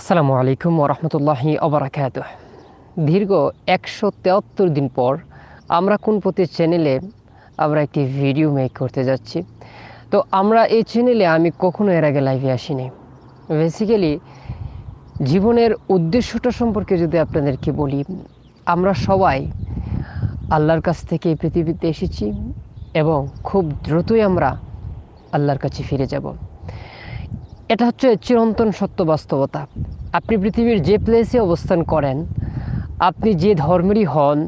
আসসালামু আলাইকুম ওরহমতুল্লাহি অবরাকাত দীর্ঘ একশো তেয়াত্তর দিন পর আমরা কোন পথে চ্যানেলে আমরা একটি ভিডিও মেক করতে যাচ্ছি। তো আমরা এই চ্যানেলে আমি কখনো এর আগে লাইভে আসিনি। বেসিক্যালি জীবনের উদ্দেশ্যটা সম্পর্কে যদি আপনাদেরকে বলি, আমরা সবাই আল্লাহর কাছ থেকে পৃথিবীতে এসেছি এবং খুব দ্রুতই আমরা আল্লাহর কাছে ফিরে যাব। এটা হচ্ছে চিরন্তন সত্য বাস্তবতা। আপনি পৃথিবীর যে প্লেসে অবস্থান করেন, আপনি যে ধর্মেরই হন,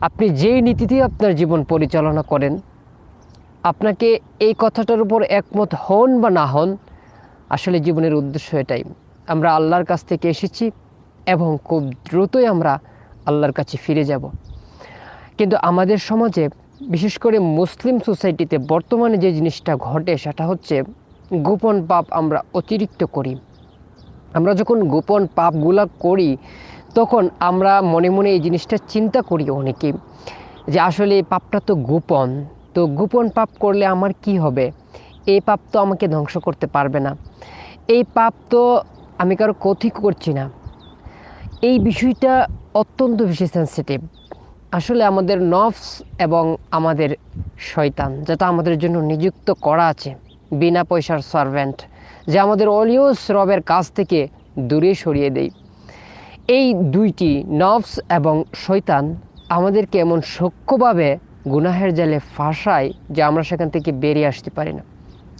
আপনি যেই নীতিতে আপনার জীবন পরিচালনা করেন, আপনাকে এই কথাটার উপর একমত হন বা না হন, আসলে জীবনের উদ্দেশ্য এটাই। আমরা আল্লাহর কাছ থেকে এসেছি এবং খুব দ্রুতই আমরা আল্লাহর কাছে ফিরে যাব। কিন্তু আমাদের সমাজে, বিশেষ করে মুসলিম সোসাইটিতে বর্তমানে যে জিনিসটা ঘটে, সেটা হচ্ছে গোপন পাপ আমরা অতিরিক্ত করি। আমরা যখন গোপন পাপগুলা করি, তখন আমরা মনে মনে এই জিনিসটা চিন্তা করি অনেকে, যে আসলে পাপটা তো গোপন তো গোপন পাপ করলে আমার কি হবে? এই পাপ তো আমাকে ধ্বংস করতে পারবে না। এই পাপ তো আমি কারও ক্ষতি করছি না। এই বিষয়টা অত্যন্ত বেশি সেন্সিটিভ আসলে আমাদের নফস এবং আমাদের শয়তান যেটা আমাদের জন্য নিযুক্ত করা আছে। বিনা পয়সার সার্ভেন্ট যে আমাদের অলিওস রবের কাছ থেকে দূরে সরিয়ে দেয় এই দুইটি নফস এবং শৈতান আমাদেরকে এমন সূক্ষ্মভাবে গুনাহের জালে ফাঁসায় যে আমরা সেখান থেকে বেরিয়ে আসতে পারি না।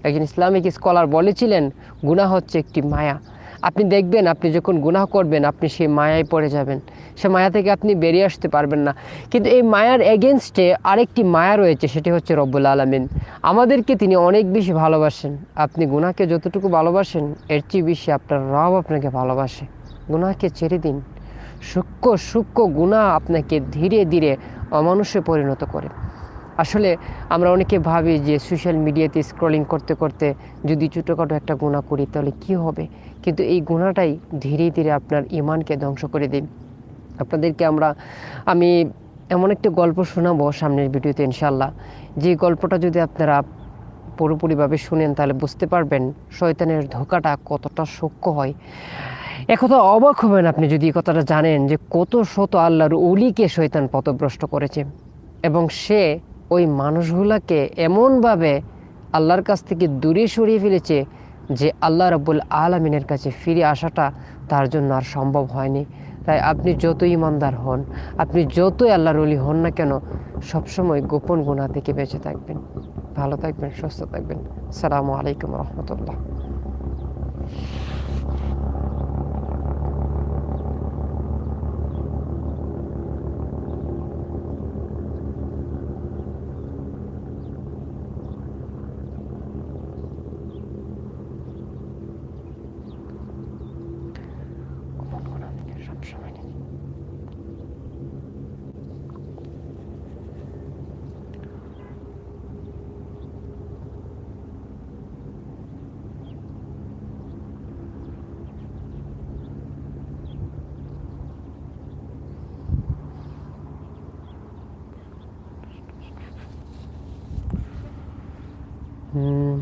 একজন ইসলামিক স্কলার বলেছিলেন, গুনাহ হচ্ছে একটি মায়া। আপনি দেখবেন, আপনি যখন গুনাহ করবেন, আপনি সেই মায়ায় পড়ে যাবেন। সে মায়া থেকে আপনি বেরিয়ে আসতে পারবেন না। কিন্তু এই মায়ার এগেনস্টে আরেকটি মায়া রয়েছে, সেটি হচ্ছে রব্বুল আলমিন। আমাদেরকে তিনি অনেক বেশি ভালোবাসেন। আপনি গুনাহকে যতটুকু ভালোবাসেন, এর চেয়ে বেশি আপনার রব আপনাকে ভালোবাসে। গুনাহকে ছেড়ে দিন। সূক্ষ্ম সূক্ষ্ম গুণা আপনাকে ধীরে ধীরে অমানুষে পরিণত করে। আসলে আমরা অনেকে ভাবি যে সোশ্যাল মিডিয়াতে স্ক্রলিং করতে করতে যদি ছোটোখাটো একটা গুণা করি, তাহলে কি হবে? কিন্তু এই গুণাটাই ধীরে ধীরে আপনার ইমানকে ধ্বংস করে দিন আপনাদেরকে আমরা, আমি এমন একটি গল্প শোনাবো সামনের ভিডিওতে ইনশাল্লাহ যে গল্পটা যদি আপনারা পুরোপুরিভাবে শুনেন, তাহলে বুঝতে পারবেন শয়তানের ধোকাটা কতটা সূক্ষ্ম হয়। একথা অবাক হবেন আপনি যদি কথাটা জানেন যে কত শত আল্লাহর উলিকে শয়তান পথভ্রষ্ট করেছে। এবং সে ওই মানুষগুলাকে এমনভাবে আল্লাহর কাছ থেকে দূরে সরিয়ে ফেলেছে যে আল্লাহ রব্বুল আলমিনের কাছে ফিরে আসাটা তার জন্য আর সম্ভব হয়নি। তাই আপনি যতই ইমানদার হন, আপনি যতই আল্লাহর অলি হন না কেন, সবসময় গোপন গুণা থেকে বেঁচে থাকবেন। ভালো থাকবেন, সুস্থ থাকবেন। সালামু আলাইকুম রহমতুল্লাহ।